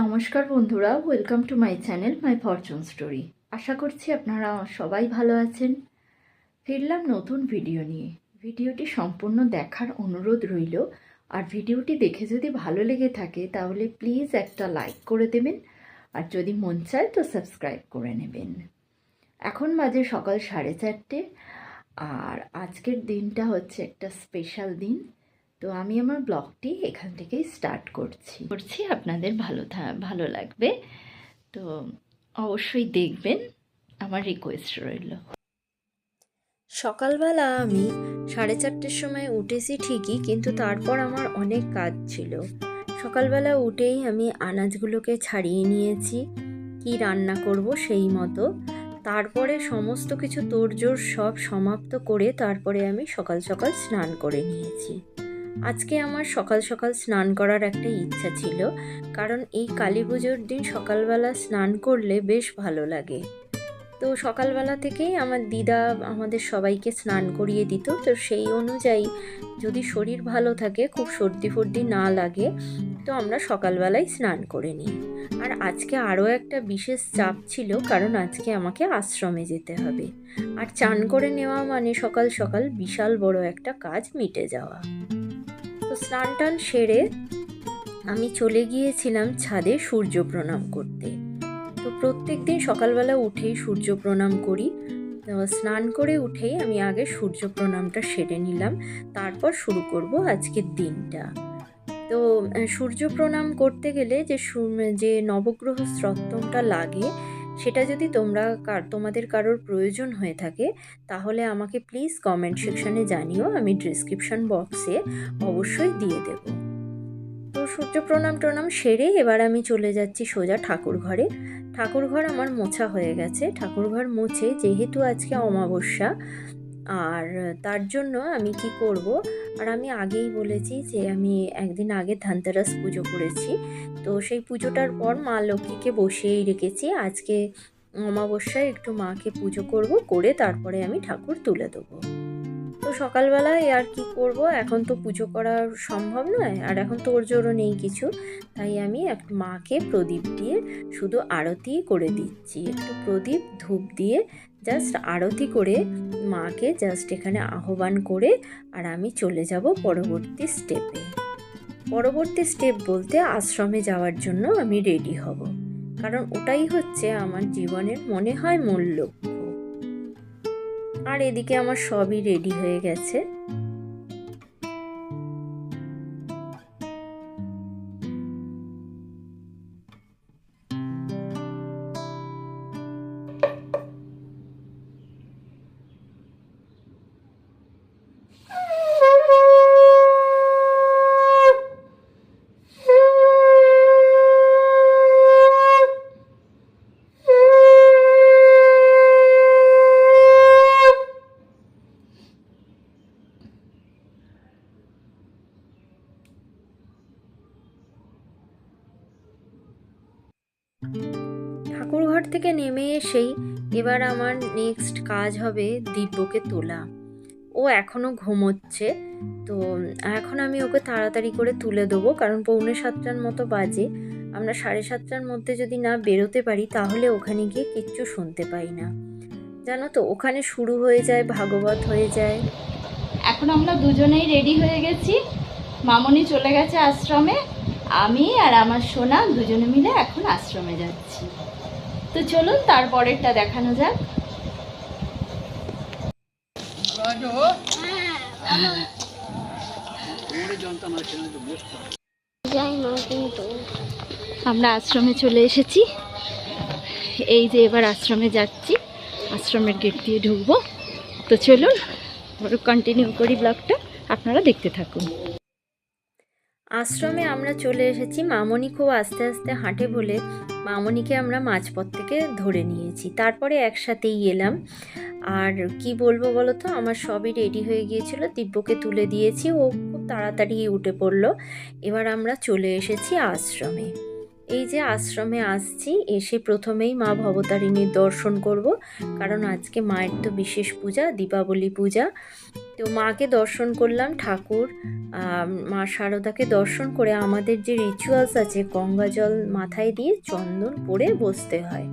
নমস্কার বন্ধুরা welcome to my channel my fortune story আশা করছি আপনারা সবাই ভালো আছেন। ফিরলাম নতুন ভিডিও নিয়ে। ভিডিওটি সম্পূর্ণ দেখার অনুরোধ রইল। আর ভিডিওটি দেখে যদি ভালো লেগে থাকে, তাহলে প্লিজ একটা লাইক করে দেবেন। আর যদি মন চায়, তো সাবস্ক্রাইব করে নেবেন। এখন বাজে সকাল সাড়ে চারটে। আর আজকের দিনটা হচ্ছে একটা স্পেশাল দিন। তো আমি আমার ব্লগটি এখান থেকেই স্টার্ট করছি। করছি আপনাদের ভালো থা- ভালো লাগবে। তো অবশ্যই দেখবেন আমার রিকোয়েস্ট রইল। সকালবেলা আমি সাড়ে চারটের সময় উঠেছি ঠিকই কিন্তু তারপর আমার অনেক কাজ ছিল। সকালবেলা উঠেই আমি আনাজগুলোকে ছাড়িয়ে নিয়েছি কি রান্না করব সেই মতো। তারপরে সমস্ত কিছু তোড়জোড় সব সমাপ্ত করে তারপরে আমি সকাল সকাল স্নান করে নিয়েছি। আজকে আমার সকাল সকাল স্নান করার একটা ইচ্ছা ছিল, কারণ এই কালী পুজোর দিন সকালবেলা স্নান করলে বেশ ভালো লাগে। তো সকালবেলা থেকেই আমার দিদা আমাদের সবাইকে স্নান করিয়ে দিত, তো সেই অনুযায়ী যদি শরীর ভালো থাকে, খুব সর্দি ফর্দি না লাগে, তো আমরা সকালবেলায় স্নান করে নিই। আর আজকে আরও একটা বিশেষ চাপ ছিল, কারণ আজকে আমাকে আশ্রমে যেতে হবে। আর চান করে নেওয়া মানে সকাল সকাল বিশাল বড় একটা কাজ মিটে যাওয়া। তো স্নান টান সেরে আমি চলে গিয়েছিলাম ছাদে সূর্য প্রণাম করতে। তো প্রত্যেক দিন সকালবেলা উঠেই সূর্য প্রণাম করি। স্নান করে উঠেই আমি আগে সূর্য প্রণামটা সেরে নিলাম। তারপর শুরু করব আজকের দিনটা। তো সূর্য প্রণাম করতে গেলে যে যে নবগ্রহ স্ত্রত্বমটা লাগে সেটা যদি তোমরা তোমাদের কারোর প্রয়োজন হয়ে থাকে, তাহলে আমাকে প্লিজ কমেন্ট সেকশনে জানিও, আমি ডিসক্রিপশন বক্সে অবশ্যই দিয়ে দেব। তো সূর্য প্রণাম টনাম সেরে এবার আমি চলে যাচ্ছি সোজা ঠাকুর ঘরে। ঠাকুর ঘর আমার মোছা হয়ে গেছে। ঠাকুর ঘর মুছে, যেহেতু আজকে অমাবস্যা আর তার জন্য আমি কি করব? আর আমি আগেই বলেছি যে আমি একদিন আগে ধানতেরাস পুজো করেছি। তো সেই পুজোটার পর মা লক্ষ্মীকে বসিয়েই রেখেছি। আজকে অমাবস্যায় একটু মাকে পুজো করব, করে তারপরে আমি ঠাকুর তুলে দেবো। তো সকালবেলায় আর কি করব? এখন তো পুজো করা সম্ভব নয়, আর এখন তোর জোরও নেই কিছু। তাই আমি এক মাকে প্রদীপ দিয়ে শুধু আরতি করে দিচ্ছি। একটু প্রদীপ, ধূপ দিয়ে জাস্ট আরতি করে মাকে জাস্ট এখানে আহ্বান করে আর আমি চলে যাব পরবর্তী স্টেপে পরবর্তী স্টেপ বলতে আশ্রমে যাওয়ার জন্য আমি রেডি হব। কারণ ওটাই হচ্ছে আমার জীবনের মনে হয় মূল লক্ষ্য। আর এদিকে আমার সবই রেডি হয়ে গেছে। ঠাকুরঘর থেকে নেমে এসেই এবার আমার নেক্সট কাজ হবে দিব্যকে তোলা। ও এখনও ঘুমোচ্ছে, তো এখন আমি ওকে তাড়াতাড়ি করে তুলে দেবো, কারণ পৌনে সাতটার মতো বাজে। আমরা সাড়ে সাতটার মধ্যে যদি না বেরোতে পারি, তাহলে ওখানে গিয়ে কিচ্ছু শুনতে পাই না। জানো তো, ওখানে শুরু হয়ে যায়, ভাগবত হয়ে যায়। এখন আমরা দুজনেই রেডি হয়ে গেছি। মামনি চলে গেছে আশ্রমে। আমি আর আমার সোনা দুজনে মিলে এখন আশ্রমে যাচ্ছি। তো চলুন তারপরেরটা দেখানো যাক। আমরা আশ্রমে চলে এসেছি। এই যে এবার আশ্রমে যাচ্ছি। আশ্রমের গেট দিয়ে ঢুকবো। তো চলুন কন্টিনিউ করি ব্লগটা। আপনারা দেখতে থাকুন। আশ্রমে আমরা চলে এসেছি মামনি খুব আস্তে আস্তে হাঁটে বলে মামনিকে আমরা মাঝপথ থেকে ধরে নিয়েছি। তারপরে একসাথেই এলাম। আর কি বলব বলো তো আমার সবই রেডি হয়ে গিয়েছিল। দিব্যকে তুলে দিয়েছি, ও খুব তাড়াতাড়ি উঠে পড়ল। এবার আমরা চলে এসেছি আশ্রমে। এই যে আশ্রমে আসছি, এসে প্রথমেই মা ভবতারিণীর দর্শন করব। কারণ আজকে মায়ের তো বিশেষ পূজা, দীপাবলি পূজা। তো মাকে দর্শন করলাম, ঠাকুর মা শারদাকে দর্শন করে আমাদের যে রিচুয়ালস আছে, গঙ্গা জল মাথায় দিয়ে চন্দন পরে বসতে হয়।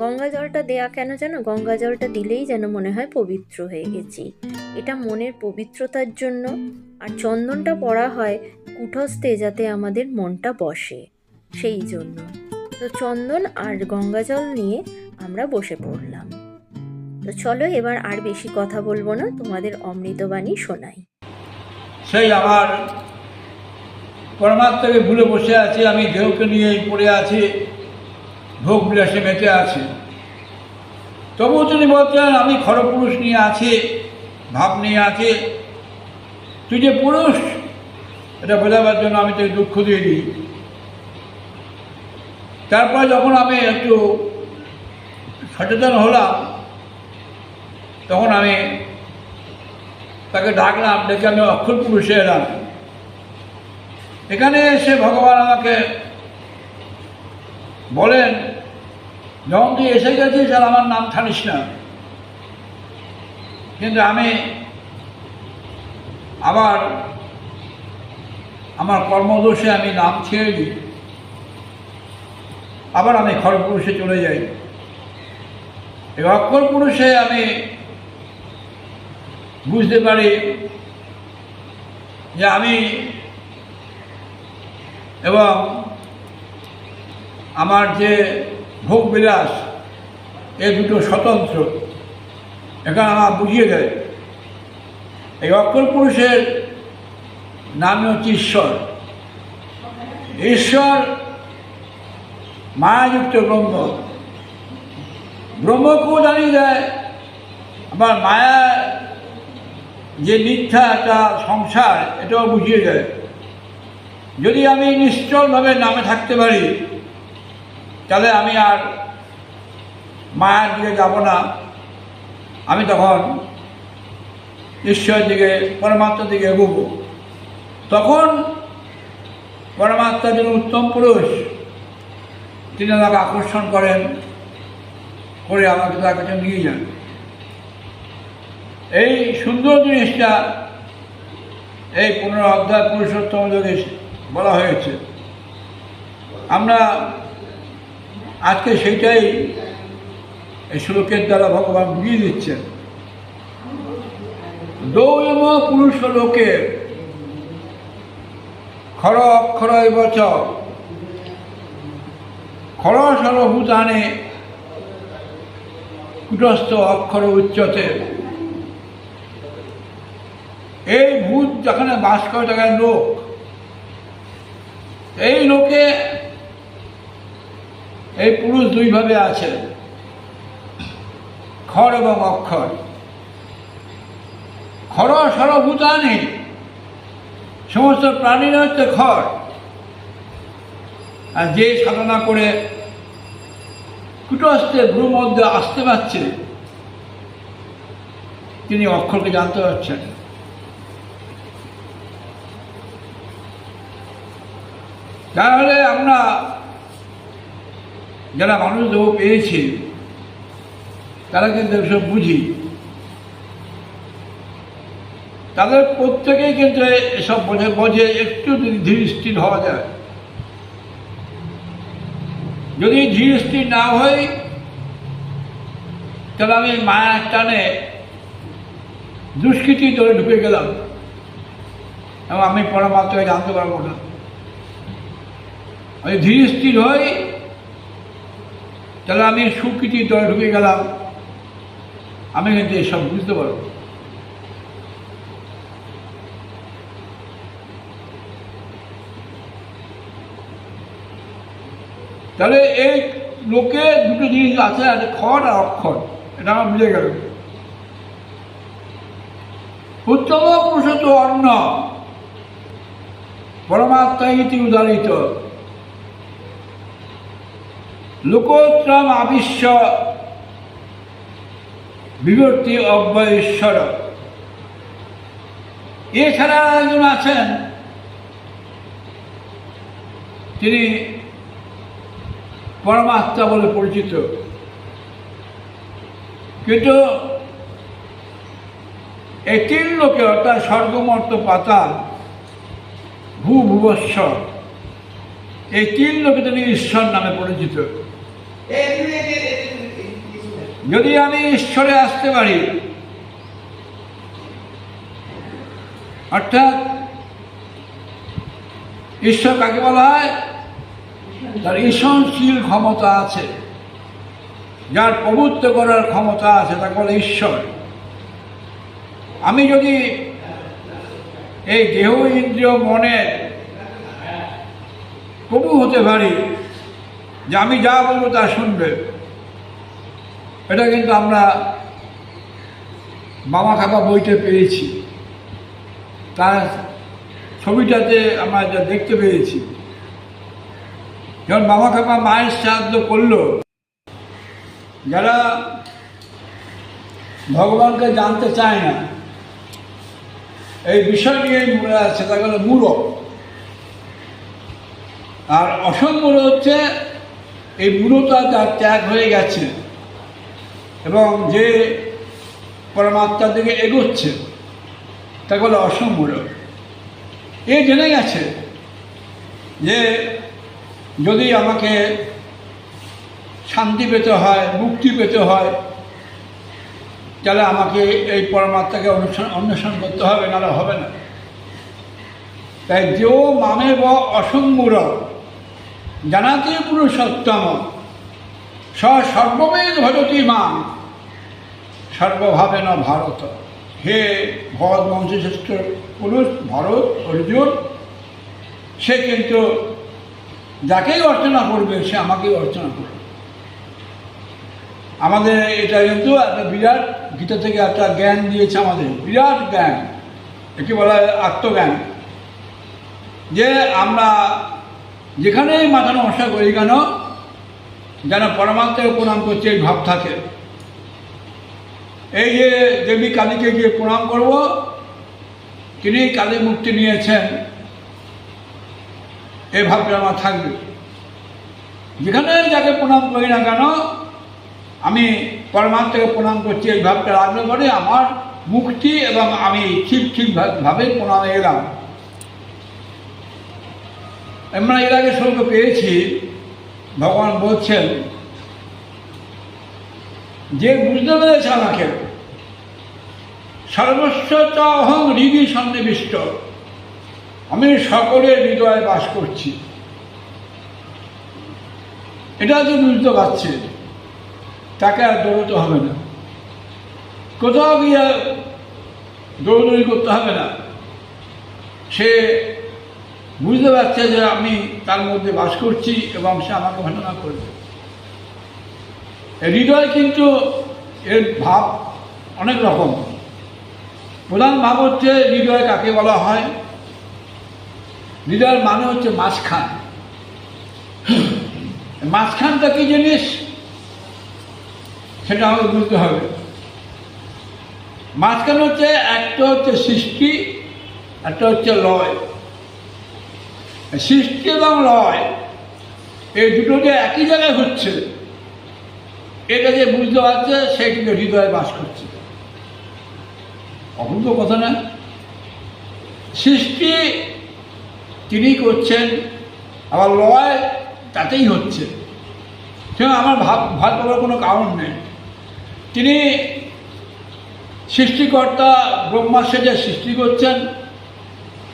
গঙ্গা জলটা দেয়া কেন যেন, গঙ্গা জলটা দিলেই যেন মনে হয় পবিত্র হয়ে গেছি। এটা মনের পবিত্রতার জন্য। আর চন্দনটা পড়া হয় কুঠস্থে যাতে আমাদের মনটা বসে, সেই জন্য। তো চন্দন আর গঙ্গা জল নিয়ে আমরা বসে পড়লাম। তো চলো এবার আর বেশি কথা বলব না, তোমাদের অমৃতবাণী শোনাই। সেই আমার পরমাত্মাকে ভুলে বসে আছি, আমি দেহকে নিয়ে পড়ে আছি ভোগ বিলাসে মেতে আছি। তবুও তিনি বলছেন আমি খরপুরুষ নিয়ে আছি, ভাব নিয়ে আছি, তুই যে পুরুষ, এটা বোঝাবার জন্য আমি তোকে দুঃখ দিয়ে দিই। তারপরে যখন আমি একটু সচেতন হলাম তখন আমি তাকে ডাকলাম, ডেকে আমি অক্ষর পুরুষে এলাম। এখানে এসে ভগবান আমাকে বলেন যখন তুই এসে গেছিস আর আমার নাম থানিস না। কিন্তু আমি আবার আমার কর্মদোষে আমি নাম ছেড়ে দিই। আবার আমি খড়পুরুষে চলে যাই। এই অক্ষর পুরুষে আমি বুঝতে পারি যে আমি এবং আমার যে ভোগ বিলাস, এ দুটো স্বতন্ত্র। এখানে আমার বুঝিয়ে দেয়। এই অক্ষর পুরুষের নামই হচ্ছে ঈশ্বর। ঈশ্বর মায়াযুক্ত ব্রহ্ম। ব্রহ্মকেও জানিয়ে দেয় আবার মায়া যে মিথ্যা একটা সংসার, এটাও বুঝিয়ে দেয়। যদি আমি নিশ্চলভাবে নামে থাকতে পারি, তাহলে আমি আর মায়ের দিকে যাব না। আমি তখন ঈশ্বরের দিকে, পরমাত্মার দিকে এগোব। তখন পরমাত্মার জন্য উত্তম পুরুষ, তিনি আমাকে আকর্ষণ করেন, করে আমাকে তার কাছে নিয়ে যান। এই সুন্দর জিনিসটা এই পনেরো অধ্যায় পুরুষোত্তম যোগে বলা হয়েছে। আমরা আজকে সেইটাই এই শ্লোকের দ্বারা ভগবান বুঝিয়ে দিচ্ছেন। দৌয়ম পুরুষ লোকে খর অক্ষর বচ, খর সরভূতানে কুটস্থ অক্ষর উচ্চতে এই ভূত যেখানে বাস করে, সেখানে লোক। এই লোকে এই পুরুষ দুইভাবে আছে। খর এবং অক্ষর। খর সরভূতানি সমস্ত প্রাণীরা হচ্ছে খর আর যে সাধনা করে কুটস্থে ভ্রু মধ্যে আসতে পারছে, তিনি অক্ষরকে জানতে পারছেন। তাহলে আমরা যারা মানুষ দেহ পেয়েছি, তারা কিন্তু এসব বুঝি। তাদের প্রত্যেকেই কিন্তু এসব বোঝে বোঝে, একটু যদি ধীর হওয়া যায়। যদি স্থির না হই, তাহলে আমি মায়ার টানে দুষ্কৃতি ধরে ঢুকে গেলাম। এবং আমি পরমাত্মাকে জানতে পারব না। আমি ধীর স্থির হই তাহলে আমি সুকৃতির দলে ঢুকে গেলাম। আমি কিন্তু এসব বুঝতে পারব। তাহলে এই লোকে দুটো জিনিস আছে আছে খর আর অক্ষর। এটা আমার বুঝে গেল। উত্তম পুরুষত অন্ন। পরমাত্মা ইতি উদারিত লোকোত্তম আবিশ্ব বিবর্তি অব্যয় ঈশ্বর। এছাড়া একজন আছেন, তিনি পরমাত্মা বলে পরিচিত। কিন্তু তিন লোকে অর্থাৎ স্বর্গমর্ত পাতাল ভূ ভুবস্বর এই তিন লোকে তিনি ঈশ্বর নামে পরিচিত। যদি আমি ঈশ্বরে আসতে পারি, অর্থাৎ ঈশ্বর কাকে বলা হয়? তার ঈশনশীল ক্ষমতা আছে। যার প্রভুত্ব করার ক্ষমতা আছে, তাকে বলে ঈশ্বর। আমি যদি এই দেহ, ইন্দ্রিয়, মনের প্রভু হতে পারি যে আমি যা বলব তা শুনবে। এটা কিন্তু আমরা মামা খাপা বইতে পেয়েছি। তার ছবিটাতে আমরা যা দেখতে পেয়েছি। যখন মামা খাপা মায়ের সাহায্য করল, যারা ভগবানকে জানতে চায় না, এই বিষয় নিয়ে মূলে আছে তা গেল মূল আর অসম্মূল হচ্ছে এই মূলতা যার ত্যাগ হয়ে গেছে এবং যে পরমাত্মার দিকে এগোচ্ছে তা বলে অসম্মূল এ জেনে গেছে যে যদি আমাকে শান্তি পেতে হয়, মুক্তি পেতে হয়, তাহলে আমাকে এই পরমাত্মাকে অনুসরণ, অন্বেষণ করতে হবে, নাহলে হবে না। তাই যেও মামে ব অসম্মূর জানাতে পুরুষোত্তম। স সর্ববেদ ভজতি মাম। সর্বভাবে ন ভারত। হে ভরত বংশশ্রেষ্ঠ পুরুষ, ভরত, অর্জুন। সে কিন্তু যাকেই অর্চনা করবে, সে আমাকেই অর্চনা করবে। আমাদের এটা কিন্তু একটা বিরাট গীতা থেকে একটা জ্ঞান দিয়েছে আমাদের, বিরাট জ্ঞান। একে বলা হয় আত্মজ্ঞান। যে আমরা যেখানেই মাথা নমস্কার করি কেন? যেন পরমাত্মাকে প্রণাম করছে এই ভাব থাকে। এই যে দেবী কালীকে গিয়ে প্রণাম করব, তিনি কালী মুক্তি নিয়েছেন। এই ভাবটা আমার থাকবে। যেখানে যাকে প্রণাম করি না কেন, আমি পরমাত্মাকে প্রণাম করছি, এই ভাবটা রাখলে পরে আমার মুক্তি এবং আমি ঠিক ঠিক ভাবে প্রণামে এলাম। আমরা এর আগে শ্লোক পেয়েছি। ভগবান বলছেন, যে বুঝতে পেরেছে আমাকে, সর্বস্ব অহং হৃদি সন্নিবিষ্ট। আমি সকলের হৃদয়ে বাস করছি। এটা যে বুঝতে পারছে, তাকে আর দৌড়তে হবে না। কোথাও গিয়ে দৌড়দৌড়ি করতে হবে না। সে বুঝতে পারছে যে আমি তার মধ্যে বাস করছি এবং সে আমাকে ঘটনা করবে হৃদয় কিন্তু এর ভাব অনেক রকম। প্রধান ভাব হচ্ছে হৃদয় কাকে বলা হয়? হৃদয়ের মানে হচ্ছে মাঝখান। মাঝখানটা কি জিনিস? সেটা আমাকে বুঝতে হবে। মাঝখানে হচ্ছে, একটা হচ্ছে সৃষ্টি, একটা হচ্ছে লয়। সৃষ্টি এবং লয়, এই দুটো যে একই জায়গায় হচ্ছে, এটা যে বুঝতে পারছে সে কিন্তু হৃদয়ে বাস করছে। অবুদ্ধ কথা না? সৃষ্টি তিনি করছেন, আবার লয় তাতেই হচ্ছে। সেখানে আমার ভাব ভাব করার কোনো কারণ নেই। তিনি সৃষ্টিকর্তা ব্রহ্মা সেজে সৃষ্টি করছেন,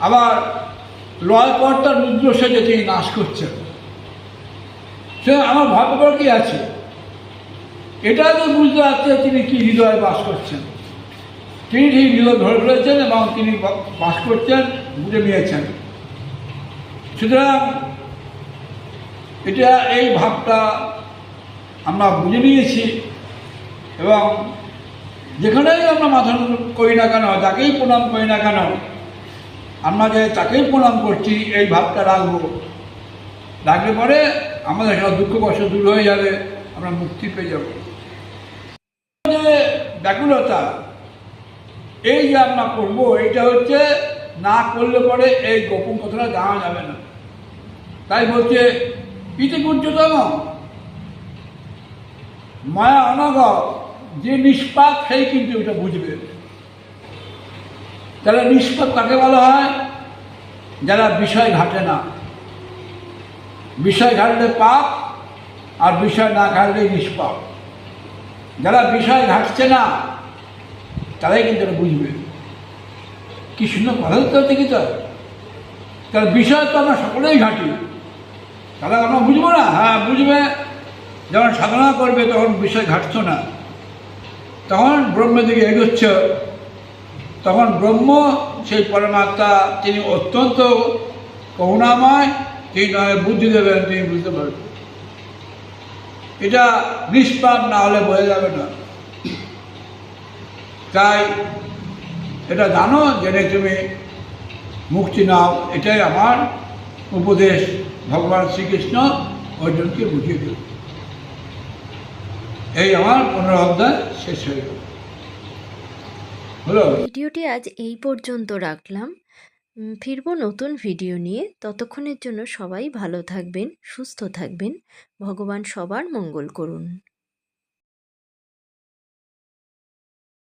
আবার লয়কর্তা রুদ্র সেজে তিনি নাশ করছেন। সে আমার ভাগ্য কি আছে? এটা তো বুঝতে পারছে তিনি কি হৃদয়ে বাস করছেন। তিনি ঠিক হৃদয় ধরে ফেলেছেন এবং তিনি বাস করছেন, বুঝে নিয়েছেন। সুতরাং এটা এই ভাবটা আমরা বুঝে নিয়েছি এবং যেখানেই আমরা মাথা করি না কেন, যাকেই প্রণাম করি না কেন আমরা যে তাকেই প্রণাম করছি, এই ভাবটা রাখব। রাখলে পরে আমাদের সব দুঃখ কষ্ট দূর হয়ে যাবে, আমরা মুক্তি পেয়ে যাব। যে ব্যাকুলতা, এই যে আমরা করব, এইটা হচ্ছে না করলে পরে এই গোপন কথাটা জানা যাবে না। তাই বলছে পূজ্যতম মায়া অনগ যে নিষ্পাপ সেই কিন্তু এটা বুঝবে। তাহলে নিষ্পাপ কাকে বলা হয়? যারা বিষয় ঘাটে না। বিষয় ঘাটলে পাপ আর বিষয় না ঘাটলেই নিষ্পাপ। যারা বিষয় ঘাটছে না, তারাই কিন্তু বুঝবে। কি সুন্দর কথা তো দেখি তো তার বিষয় তো আমরা সকলেই ঘাটি। তাহলে আমরা বুঝব না? হ্যাঁ বুঝবে। যখন সাধনা করবে, তখন বিষয় ঘাটছ না। তখন ব্রহ্মের দিকে এগোচ্ছ। তখন ব্রহ্ম, সেই পরমাত্মা, তিনি অত্যন্ত করুণাময় তিনি নয় বুদ্ধি দেবেন, তিনি বুঝতে পারবেন। এটা নিষ্পাপ না হলে বোঝা যাবে না। তাই এটা জানো, জেনে তুমি মুক্তি নাও, এটাই আমার উপদেশ। ভগবান শ্রীকৃষ্ণ অর্জুনকে বুঝিয়ে দিল এই আমার পনেরো অধ্যায় শেষ হয়ে গেল। ভিডিওটি আজ এই পর্যন্ত রাখলাম। ফিরব নতুন ভিডিও নিয়ে। ততক্ষণের জন্য সবাই ভালো থাকবেন, সুস্থ থাকবেন। ভগবান সবার মঙ্গল করুন।